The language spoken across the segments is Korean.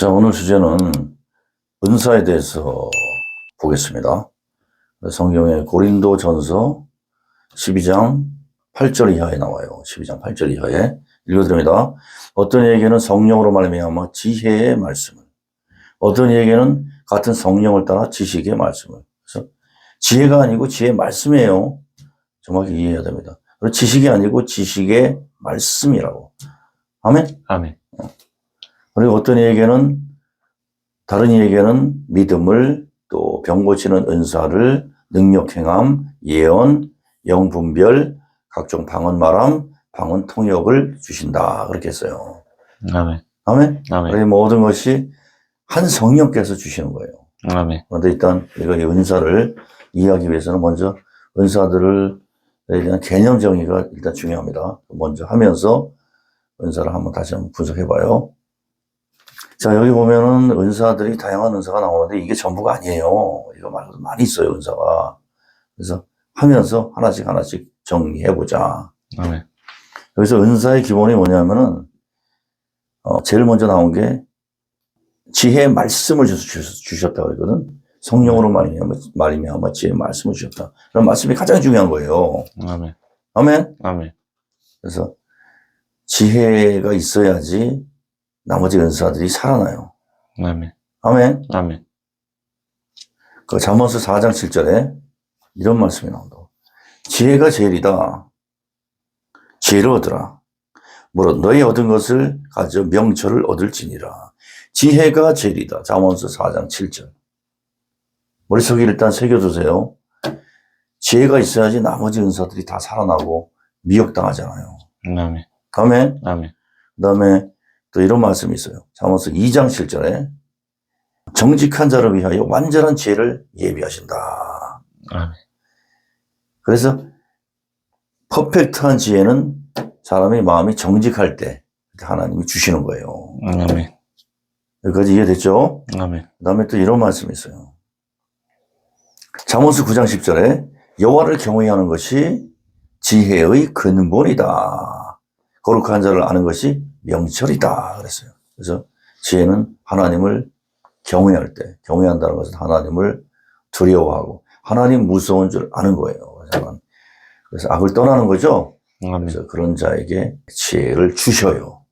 자, 오늘 주제는 은사에 대해서 보겠습니다. 성경의 고린도 전서 12장 8절 이하에 나와요. 12장 8절 이하에 읽어드립니다. 어떤 이에게는 성령으로 말미암아 지혜의 말씀을, 어떤 이에게는 같은 성령을 따라 지식의 말씀을. 그래서 지혜가 아니고 지혜의 말씀이에요. 정확히 이해해야 됩니다. 지식이 아니고 지식의 말씀이라고. 아멘? 아멘. 그리고 어떤 이에게는 다른 이에게는 믿음을 또 병 고치는 은사를 능력 행함, 예언, 영 분별, 각종 방언 말함, 방언 통역을 주신다. 그렇게 했어요. 아멘. 아멘. 아멘. 이 모든 것이 한 성령께서 주시는 거예요. 아멘. 그런데 일단 우리가 이 은사를 이해하기 위해서는 먼저 은사들을 에 대한 개념 정의가 일단 중요합니다. 먼저 하면서 은사를 한번 다시 한번 분석해 봐요. 자, 여기 보면은 은사들이 다양한 은사가 나오는데 이게 전부가 아니에요. 이거 말고도 많이 있어요, 은사가. 그래서 하면서 하나씩 하나씩 정리해 보자. 아멘. 여기서 은사의 기본이 뭐냐면은, 어, 제일 먼저 나온 게 지혜의 말씀을 주- 주셨다 그러거든. 성령으로 말이면, 말이면 지혜의 말씀을 주셨다. 그런 말씀이 가장 중요한 거예요. 아멘. 아멘? 아멘. 그래서 지혜가 있어야지 나머지 은사들이 살아나요. 아멘. 아멘? 아멘. 그 잠언서 4장 7절에 이런 말씀이 나온다. 지혜가 제일이다. 지혜를 얻으라. 물론 너희 얻은 것을 가져 명철을 얻을지니라. 지혜가 제일이다. 잠언서 4장 7절. 머릿속에 일단 새겨두세요. 지혜가 있어야지 나머지 은사들이 다 살아나고 미혹당하잖아요. 아멘. 아멘? 아멘. 그 다음에 또 이런 말씀이 있어요. 잠언서 2장 7절에 정직한 자를 위하여 완전한 지혜를 예비하신다. 아멘. 그래서 퍼펙트한 지혜는 사람의 마음이 정직할 때 하나님이 주시는 거예요. 아멘. 여기까지 이해됐죠? 아멘. 그 다음에 또 이런 말씀이 있어요. 잠언서 9장 10절에 여호와를 경외하는 것이 지혜의 근본이다. 거룩한 자를 아는 것이 명철이다. 그랬어요. 그래서 지혜는 하나님을 경외할 때, 경외한다는 것은 하나님을 두려워하고 하나님 무서운 줄 아는 거예요. 그래서 악을 떠나는 거죠. 그래서 그런 자에게 지혜를 주셔요.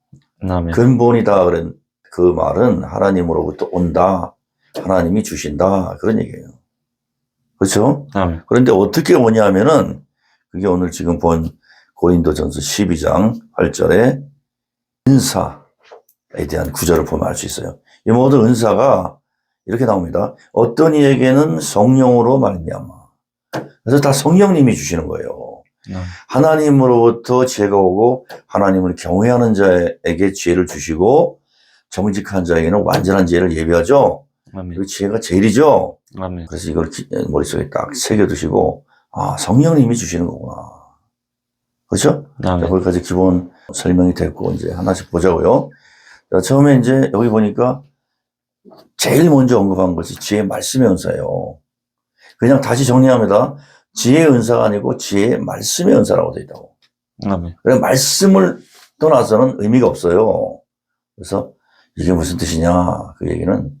근본이다 그런 그 말은 하나님으로부터 온다. 하나님이 주신다. 그런 얘기예요. 그렇죠? 아멘. 그런데 어떻게 오냐면은 그게 오늘 지금 본 고린도전서 12장 8절에 은사에 대한 구절을 보면 알 수 있어요. 이 모든 은사가 이렇게 나옵니다. 어떤 이에게는 성령으로 말미암아. 그래서 다 성령님이 주시는 거예요. 아멘. 하나님으로부터 지혜가 오고 하나님을 경외하는 자에게 지혜를 주시고 정직한 자에게는 완전한 지혜를 예비하죠. 그 지혜가 제일이죠. 아멘. 그래서 이걸 기- 머릿속에 딱 새겨두시고 아 성령님이 주시는 거구나. 그렇죠? 자, 아멘. 거기까지 기본 설명이 됐고 이제 하나씩 보자고요. 자, 처음에 이제 여기 보니까 제일 먼저 언급한 것이 지혜 말씀의 은사예요. 그냥 다시 정리합니다. 지혜의 은사가 아니고 지혜의 말씀의 은사라고 되어 있다고. 아멘. 그래 말씀을 떠나서는 의미가 없어요. 그래서 이게 무슨 뜻이냐? 그 얘기는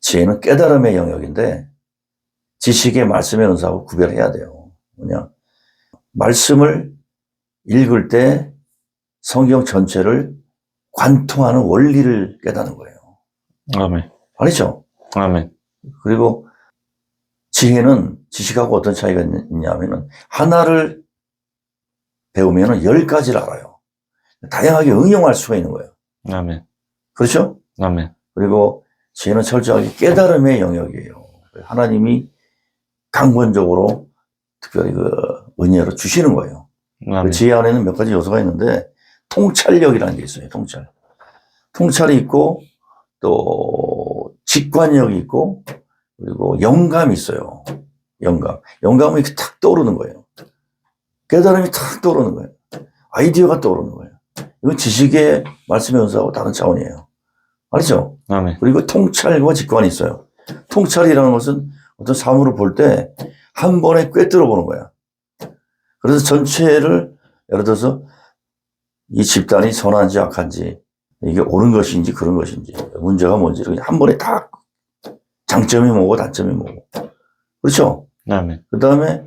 지혜는 깨달음의 영역인데 지식의 말씀의 은사하고 구별해야 돼요. 뭐냐? 말씀을 읽을 때 성경 전체를 관통하는 원리를 깨닫는 거예요. 아멘. 아니죠? 아멘. 그리고 지혜는 지식하고 어떤 차이가 있- 있냐면은 하나를 배우면은 열 가지를 알아요. 다양하게 응용할 수가 있는 거예요. 아멘. 그렇죠? 아멘. 그리고 지혜는 철저하게 깨달음의 영역이에요. 하나님이 강권적으로 특별히 그 은혜로 주시는 거예요. 그 아멘. 지혜 안에는 몇 가지 요소가 있는데 통찰력이라는 게 있어요. 통찰. 통찰이 있고 또 직관력이 있고 그리고 영감이 있어요. 영감. 영감이 이렇게 탁 떠오르는 거예요. 깨달음이 탁 떠오르는 거예요. 아이디어가 떠오르는 거예요. 이건 지식의 말씀의 연사하고 다른 차원이에요. 알죠? 아멘. 그리고 통찰과 직관이 있어요. 통찰이라는 것은 어떤 사물을 볼 때 한 번에 꿰뚫어 보는 거야. 그래서 전체를 예를 들어서 이 집단이 선한지 악한지 이게 옳은 것인지 그런 것인지 문제가 뭔지 한 번에 다 장점이 뭐고 단점이 뭐고 그렇죠? 아멘. 그 다음에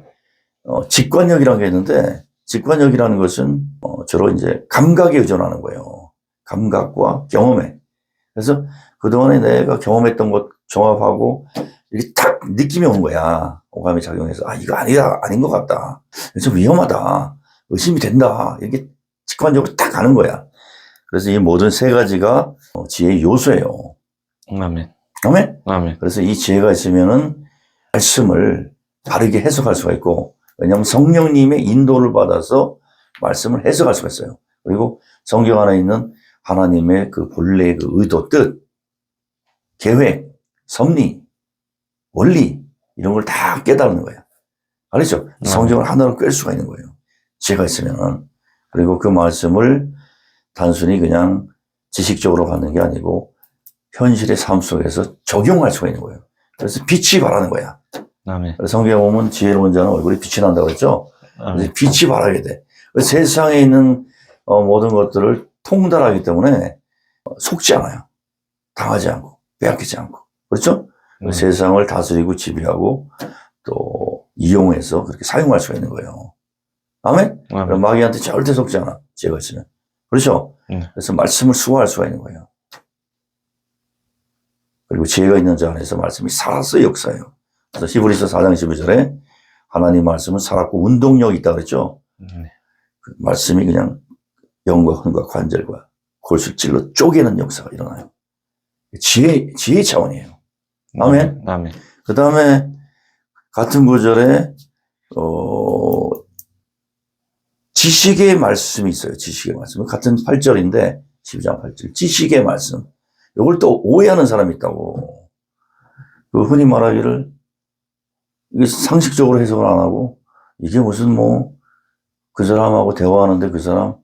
어, 직관력이라는 게 있는데 직관력이라는 것은 어, 주로 이제 감각에 의존하는 거예요. 감각과 경험에. 그래서 그동안에 내가 경험했던 것 종합하고 이렇게 탁 느낌이 오는 거야. 오감이 작용해서 아 이거 아니다 아닌 것 같다. 좀 위험하다. 의심이 된다. 이렇게 직관적으로 딱 가는 거야. 그래서 이 모든 세 가지가 어, 지혜의 요소예요. 아멘. 아멘? 아멘. 그래서 이 지혜가 있으면은 말씀을 바르게 해석할 수가 있고, 왜냐하면 성령님의 인도를 받아서 말씀을 해석할 수가 있어요. 그리고 성경 안에 있는 하나님의 그 본래의 그 의도, 뜻, 계획, 섭리, 원리, 이런 걸 다 깨달는 거예요. 알겠죠? 네. 성경을 하나로 꿰 수가 있는 거예요. 지혜가 있으면은. 그리고 그 말씀을 단순히 그냥 지식적으로 받는 게 아니고 현실의 삶 속에서 적용할 수가 있는 거예요. 그래서 빛이 바라는 거야. 아멘. 그래서 성경에 보면 지혜로운 자는 얼굴에 빛이 난다고 그랬죠? 그래서. 빛이 바라게 돼. 그래서 세상에 있는 어, 모든 것들을 통달하기 때문에 어, 속지 않아요. 당하지 않고, 빼앗기지 않고. 그렇죠? 음. 세상을 다스리고 지배하고 또 이용해서 그렇게 사용할 수가 있는 거예요. 아멘? 그럼 아멘. 마귀한테 절대 속지 않아. 지혜가 있으면. 그렇죠? 음. 그래서 말씀을 수호할 수가 있는 거예요. 그리고 지혜가 있는 자 안에서 말씀이 살아서 역사해요. 그래서 히브리서 4장 12절에 하나님 말씀은 살았고 운동력이 있다 그랬죠? 네. 그 말씀이 그냥 영과 혼과 관절과 골수 찔러 쪼개는 역사가 일어나요. 지혜, 지혜 차원이에요. 아멘. 아멘. 그 다음에 같은 구절에 어, 지식의 말씀이 있어요. 지식의 말씀. 같은 8절인데 12장 8절. 지식의 말씀. 이걸 또 오해하는 사람이 있다고. 그 흔히 말하기를 이게 상식적으로 해석을 안 하고 이게 무슨 뭐 그 사람하고 대화하는데 그 사람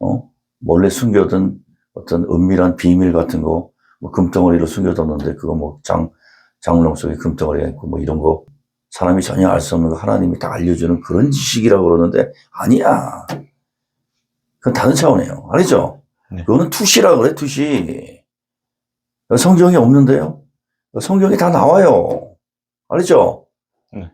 어 몰래 숨겨둔 어떤 은밀한 비밀 같은 거 뭐 금덩어리로 숨겨뒀는데 그거 뭐 장 장롱 속에 금덩어리가 있고 뭐 이런 거 사람이 전혀 알 수 없는 거 하나님이 다 알려주는 그런 지식이라고 그러는데 아니야. 그건 다른 차원이에요. 알죠? 네. 그거는 투시라 그래, 투시. 성경에 없는데요? 성경에 다 나와요. 알죠? 네.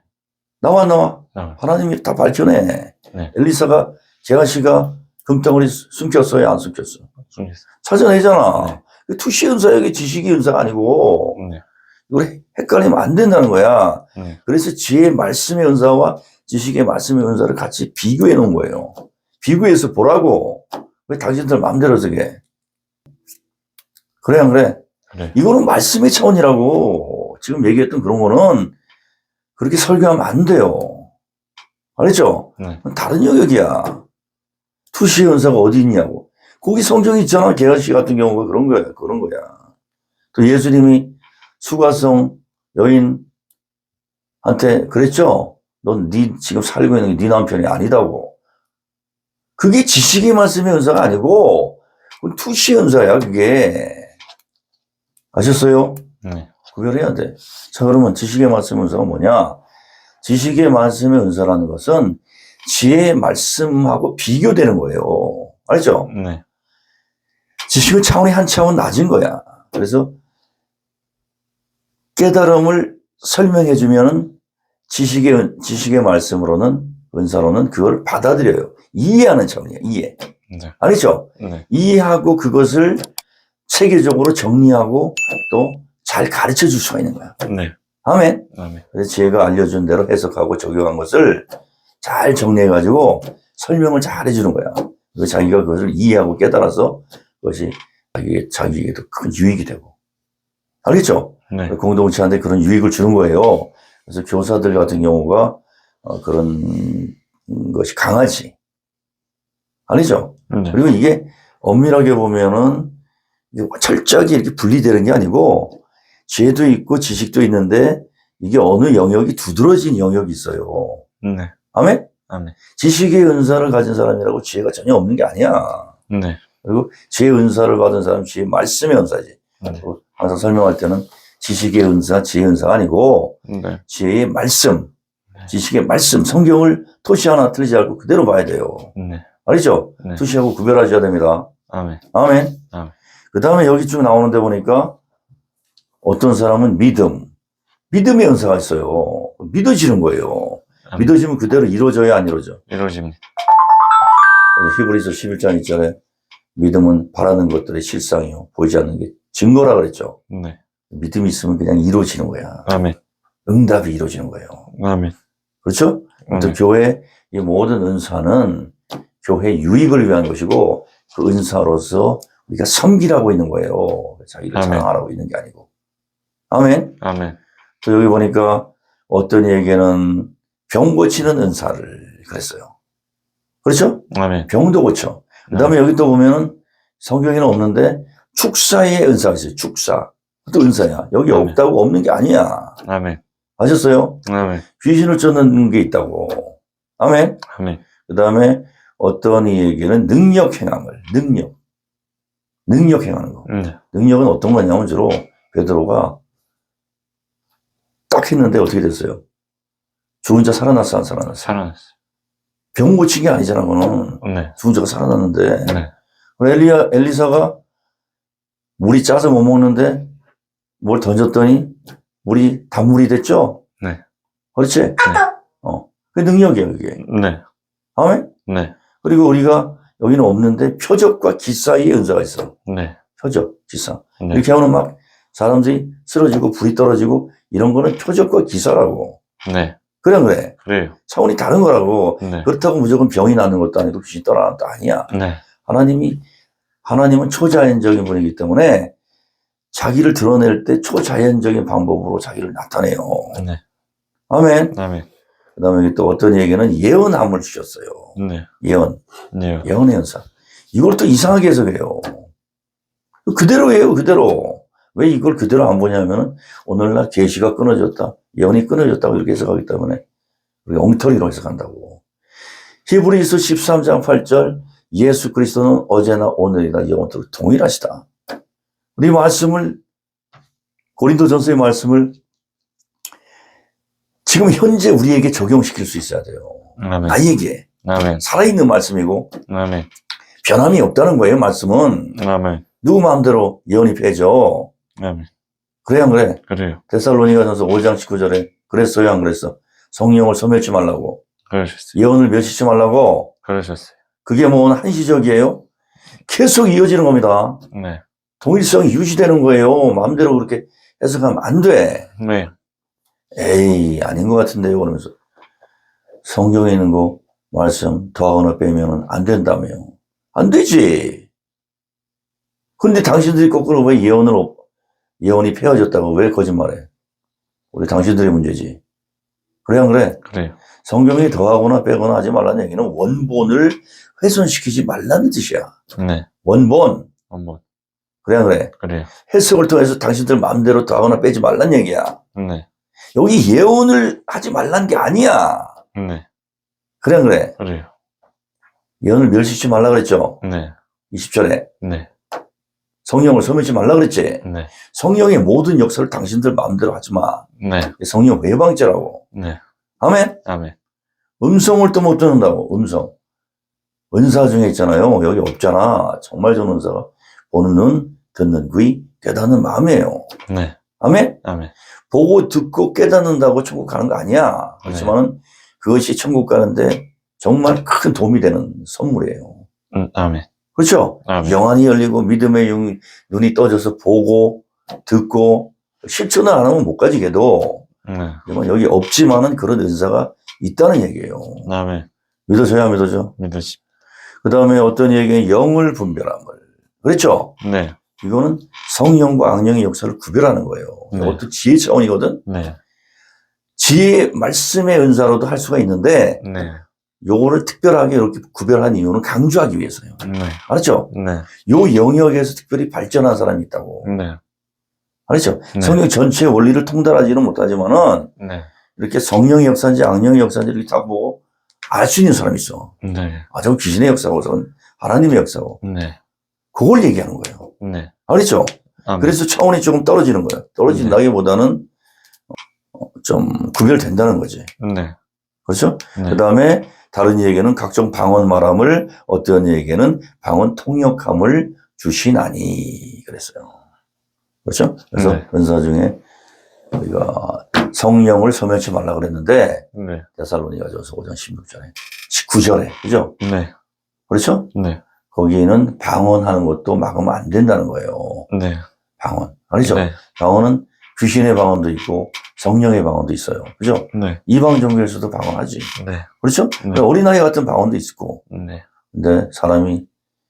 나와, 안 나와. 아멘. 하나님이 다 밝혀내. 네. 엘리사가, 제가시가 금덩어리 숨겼어요? 안 숨겼어? 중겠어. 찾아내잖아. 네. 그 투시 은사야, 이게 지식의 은사가 아니고. 네. 이걸 헷갈리면 안 된다는 거야. 네. 그래서 지혜의 말씀의 은사와 지식의 말씀의 은사를 같이 비교해 놓은 거예요. 비교해서 보라고. 왜 당신들 마음대로 저게. 그래, 안 그래? 그래. 이거는 말씀의 차원이라고. 지금 얘기했던 그런 거는 그렇게 설교하면 안 돼요. 알겠죠? 네. 다른 영역이야. 투시의 은사가 어디 있냐고. 거기 성경이 있잖아. 개아시 같은 경우가 그런 거야. 그런 거야. 또 예수님이 수가성 여인한테 그랬죠. 넌 네 지금 살고 있는 게 네 남편이 아니다고. 그게 지식의 말씀의 은사가 아니고 투시의 은사야. 그게 아셨어요? 네. 구별해야 돼. 자, 그러면 지식의 말씀 은사가 뭐냐? 지식의 말씀의 은사라는 것은 지혜의 말씀하고 비교되는 거예요. 알죠? 네. 지식은 차원이 한 차원 낮은 거야. 그래서 깨달음을 설명해 주면은 지식의, 은- 지식의 말씀으로는, 은사로는 그걸 받아들여요. 이해하는 차원이야, 이해. 네. 아니죠? 네. 이해하고 그것을 체계적으로 정리하고 또 잘 가르쳐 줄 수가 있는 거야. 네. 아멘. 아멘. 그래서 지혜가 알려준 대로 해석하고 적용한 것을 잘 정리해가지고 설명을 잘 해주는 거야. 자기가 그것을 이해하고 깨달아서 그것이 자기, 자기에게도 큰 유익이 되고. 알겠죠? 네. 공동체한테 그런 유익을 주는 거예요. 그래서 교사들 같은 경우가 어, 그런 것이 강하지. 아니죠? 네. 그리고 이게 엄밀하게 보면은 철저하게 이렇게 분리되는 게 아니고 지혜도 있고 지식도 있는데 이게 어느 영역이 두드러진 영역이 있어요. 네. 아멘? 아멘. 지식의 은사를 가진 사람이라고 지혜가 전혀 없는 게 아니야. 네. 그리고 지혜의 은사를 받은 사람은 지혜의 말씀의 은사지. 네. 항상 설명할 때는 지식의 은사, 지혜의 은사가 아니고 네. 지혜의 말씀, 네. 지식의 말씀, 성경을 토시 하나 틀리지 않고 그대로 봐야 돼요. 네. 알겠죠? 네. 토시하고 구별하셔야 됩니다. 아멘. 아멘. 아멘. 그 다음에 여기 쭉 나오는데 보니까 어떤 사람은 믿음. 믿음의 은사가 있어요. 믿어지는 거예요. 아멘. 믿어지면 그대로 이루어져야 안 이루어져. 이루어집니다. 히브리서 11장 1절에 믿음은 바라는 것들의 실상이요. 보이지 않는 게 증거라 그랬죠. 네. 믿음이 있으면 그냥 이루어지는 거야. 아멘. 응답이 이루어지는 거예요. 아멘. 그렇죠? 또 네. 교회 이 모든 은사는 교회 유익을 위한 것이고 그 은사로서 우리가 섬기라고 있는 거예요. 자기를 아멘. 자랑하라고 있는 게 아니고. 아멘. 아멘. 또 여기 보니까 어떤 이에게는 병 고치는 은사를 그랬어요. 그렇죠? 아멘. 병도 고쳐. 그 다음에 여기 또 보면은 성경에는 없는데 축사의 은사가 있어요. 축사. 또 은사야. 여기 아멘. 없다고 없는 게 아니야. 아멘. 아셨어요? 아멘. 귀신을 쫓는 게 있다고. 아멘. 아멘. 그 다음에 어떤 이에게는 능력 행함을, 능력. 능력 행하는 거. 네. 능력은 어떤 거냐면 주로 베드로가 딱 했는데 어떻게 됐어요? 죽은 자 살아났어, 안 살아났어? 살아났어요. 병 고친 게 아니잖아, 그거는. 네. 죽은 자가 살아났는데. 네. 엘리야, 엘리사가 물이 짜서 못 먹는데 뭘 던졌더니 물이 단물이 됐죠? 네. 그렇지? 어. 그 능력이에요, 그게. 네. 아멘? 네. 그리고 우리가 여기는 없는데 표적과 기사의 은사가 있어. 네. 표적, 기사. 네. 이렇게 하면 막 사람들이 쓰러지고 불이 떨어지고 이런 거는 표적과 기사라고. 네. 그래, 그래. 그래요. 차원이 다른 거라고. 네. 그렇다고 무조건 병이 나는 것도 아니고 귀신 떠나는 것도 아니야. 네. 하나님이, 하나님은 초자연적인 분이기 때문에 자기를 드러낼 때 초자연적인 방법으로 자기를 나타내요. 네. 아멘. 아멘. 그 다음에 또 어떤 얘기는 예언함을 주셨어요. 네. 예언. 네. 예언의 연사. 이걸 또 이상하게 해석해요. 그대로예요, 그대로. 왜 이걸 그대로 안 보냐면은 오늘날 계시가 끊어졌다, 예언이 끊어졌다고 이렇게 해석하기 때문에 우리가 엉터리로 해석한다고. 히브리서 13장 8절 예수 그리스도는 어제나 오늘이나 영원토록 동일하시다. 우리 말씀을 고린도전서의 말씀을 지금 현재 우리에게 적용시킬 수 있어야 돼요. 아멘. 나에게 아멘. 살아있는 말씀이고 아멘. 변함이 없다는 거예요, 말씀은. 아멘. 누구 마음대로 예언이 펴져. 아멘. 그래, 안 그래? 그래요. 데살로니가 전서 5장 19절에 그랬어요, 안 그랬어? 성령을 소멸치 말라고. 그러셨어요. 예언을 멸시치 말라고. 그러셨어요. 그게 뭐 한시적이에요? 계속 이어지는 겁니다. 네. 동일성이 유지되는 거예요. 마음대로 그렇게 해석하면 안 돼. 네. 에이, 아닌 것 같은데요, 그러면서. 성경에 있는 거, 말씀 더하거나 빼면 안 된다며요. 안 되지. 근데 당신들이 거꾸로 왜 예언을, 업- 예언이 폐허졌다고 왜 거짓말해? 우리 당신들의 문제지. 그래, 안 그래? 그래요. 성경이 더하거나 빼거나 하지 말라는 얘기는 원본을 훼손시키지 말라는 뜻이야. 네. 원본. 한번. 그래, 안 그래? 그래요. 해석을 통해서 당신들 마음대로 더하거나 빼지 말라는 얘기야. 네. 여기 예언을 하지 말라는 게 아니야. 네. 그래, 안 그래? 그래요. 예언을 멸시치 말라 그랬죠. 네. 20절에. 네. 성령을 섬기지 말라 그랬지. 네. 성령의 모든 역사를 당신들 마음대로 하지 마. 네. 성령 외방죄라고. 네. 아멘? 아멘. 음성을 또 못 듣는다고. 음성. 은사 중에 있잖아요. 여기 없잖아. 정말 좋은 은사가. 보는 눈, 듣는 귀, 깨닫는 마음이에요. 네. 아멘? 아멘. 보고 듣고 깨닫는다고 천국 가는 거 아니야. 그렇지만은 그것이 천국 가는데 정말 큰 도움이 되는 선물이에요. 음, 아멘. 그렇죠? 아멘. 영안이 열리고 믿음의 눈- 눈이 떠져서 보고 듣고 실천을 안 하면 못 가지게도 네. 하지만 여기 없지만은 그런 은사가 있다는 얘기예요. 아멘. 안 믿어져. 믿으시. 그 다음에 어떤 얘기는 영을 분별함을. 그렇죠? 네. 이거는 성령과 악령의 역사를 구별하는 거예요. 네. 이것도 지혜 차원이거든. 네. 지혜 말씀의 은사로도 할 수가 있는데 네. 요거를 특별하게 이렇게 구별한 이유는 강조하기 위해서요. 네. 알았죠? 네. 요 영역에서 특별히 발전한 사람이 있다고. 네. 알았죠? 네. 성령 전체의 원리를 통달하지는 못하지만은 네. 이렇게 성령의 역사인지 악령의 역사인지 이렇게 다 보고 알 수 있는 사람이 있어. 네. 아, 저 귀신의 역사고, 저건 하나님의 역사고. 네. 그걸 얘기하는 거예요. 네. 알았죠? 아멘. 그래서 차원이 조금 떨어지는 거예요. 떨어진다기보다는 어, 좀 구별된다는 거지. 네. 그렇죠? 네. 그 다음에 다른 이에게는 각종 방언 말함을, 어떤 이에게는 방언 통역함을 주시나니 그랬어요. 그렇죠? 그래서 네. 은사 중에 우리가 성령을 소멸치 말라 그랬는데 네. 데살로니가 전서 5장 16절에 19절에 그죠? 네. 그렇죠? 네. 거기에는 방언하는 것도 막으면 안 된다는 거예요. 네. 방언. 아니죠? 네. 방언은 귀신의 방언도 있고 성령의 방언도 있어요. 그죠? 네. 이방 종교에서도 방언하지. 네. 그렇죠? 네. 어린아이 같은 방언도 있고. 네. 근데 사람이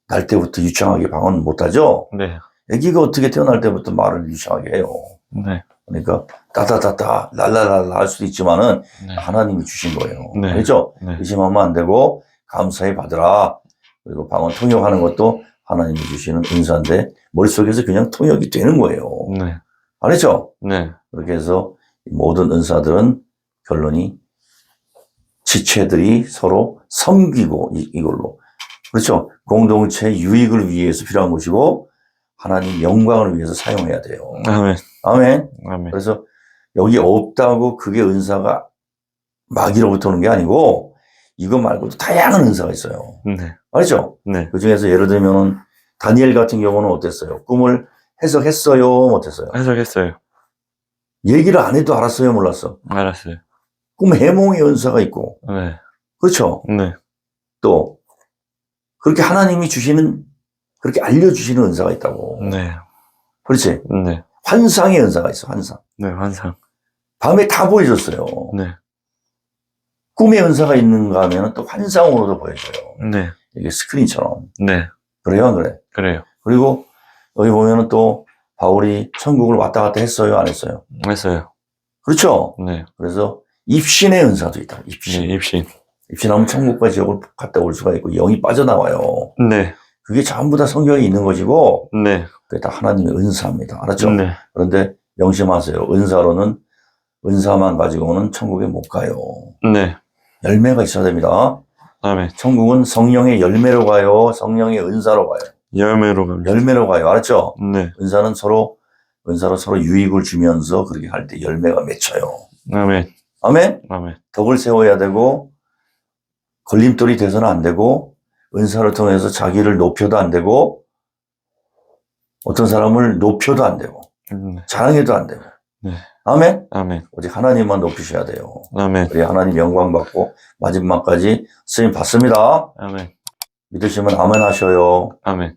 날 때부터 유창하게 방언 못하죠? 네. 애기가 어떻게 태어날 때부터 말을 유창하게 해요. 네. 그러니까 따다다다 랄랄랄라 할 수도 있지만은 네. 하나님이 주신 거예요. 네. 그렇죠? 네. 의심하면 안 되고 감사히 받으라. 그리고 방언 통역하는 것도 하나님이 주시는 은사인데 머릿속에서 그냥 통역이 되는 거예요. 네. 알았죠? 네. 그렇게 해서 이 모든 은사들은 결론이 지체들이 서로 섬기고 이, 이걸로 그렇죠? 공동체 유익을 위해서 필요한 것이고 하나님 영광을 위해서 사용해야 돼요. 아멘. 아멘. 아멘. 그래서 여기 없다고 그게 은사가 마귀로부터 오는 게 아니고 이거 말고도 다양한 은사가 있어요. 네. 알죠? 네. 그 중에서 예를 들면은 다니엘 같은 경우는 어땠어요? 꿈을 해석했어요? 못했어요? 해석했어요. 얘기를 안 해도 알았어요? 몰랐어? 알았어요. 꿈 해몽의 은사가 있고, 네. 그렇죠? 네. 또, 그렇게 하나님이 주시는, 그렇게 알려주시는 은사가 있다고. 네. 그렇지? 네. 환상의 은사가 있어, 환상. 네. 환상. 밤에 다 보여줬어요. 네. 꿈의 은사가 있는가 하면 또 환상으로도 보여줘요. 네. 이게 스크린처럼. 네. 그래요, 안 그래? 그래요. 그리고 여기 보면은 또 바울이 천국을 왔다 갔다 했어요, 안 했어요? 했어요. 그렇죠? 네. 그래서 입신의 은사도 있다, 네. 입신. 입신. 입신하면 천국과 지옥을 갔다 올 수가 있고 영이 빠져나와요. 네. 그게 전부 다 성경에 있는 것이고 네. 그게 다 하나님의 은사입니다. 알았죠? 네. 그런데 명심하세요. 은사로는 은사만 가지고는 천국에 못 가요. 네. 열매가 있어야 됩니다. 아멘. 천국은 성령의 열매로 가요. 성령의 은사로 가요. 열매로 갑니다. 열매로 가요. 알았죠? 네. 은사는 서로 은사로 서로 유익을 주면서 그렇게 할 때 열매가 맺혀요. 아멘. 아멘. 아멘. 덕을 세워야 되고 걸림돌이 돼서는 안 되고 은사를 통해서 자기를 높여도 안 되고 어떤 사람을 높여도 안 되고 네. 자랑해도 안 되고 네. 아멘 아멘. 오직 하나님만 높이셔야 돼요 아멘. 우리 하나님 영광 받고 마지막까지 쓰임 받습니다 아멘. 믿으시면 아멘 하셔요 아멘.